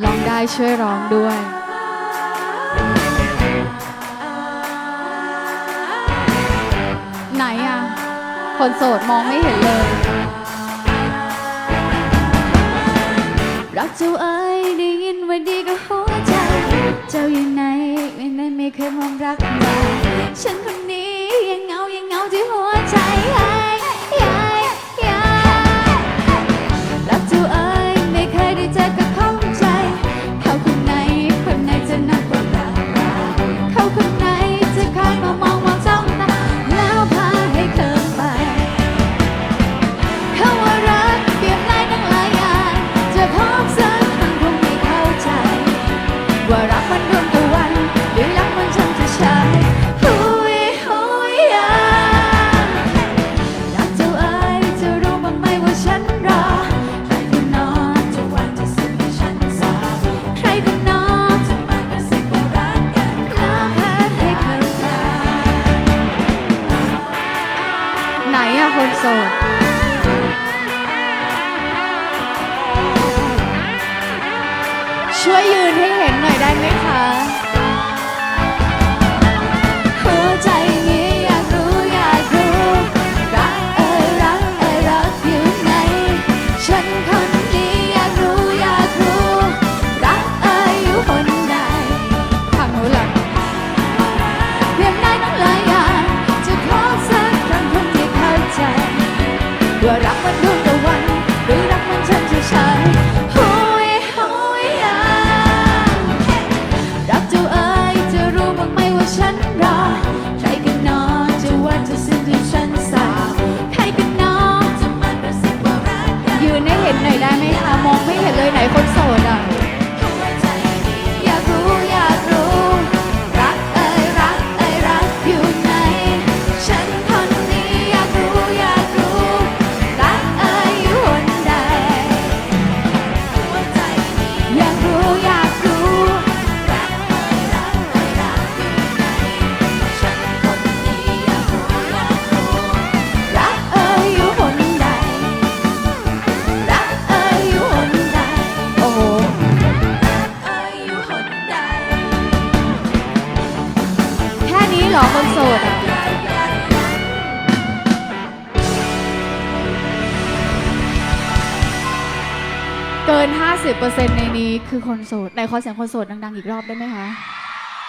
ร้องได้ช่วยร้องด้วยไหนอะ คนโสดมองไม่เห็นเลย รักเจ้าเอ้ยได้ยินว่าดีก็หัวใจ เจ้าอยู่ไหนไม่นั้นไม่เคยมองรักมาฉันคน ไหนอะคนโสด ช่วยยืนให้เห็นหน่อยได้ไหมคะ But I'm a new หรอคนโสดเกิน 50%ในนี้คือคนโสดในขอเสียงคนโสดดังๆ อีกรอบได้ไหมคะ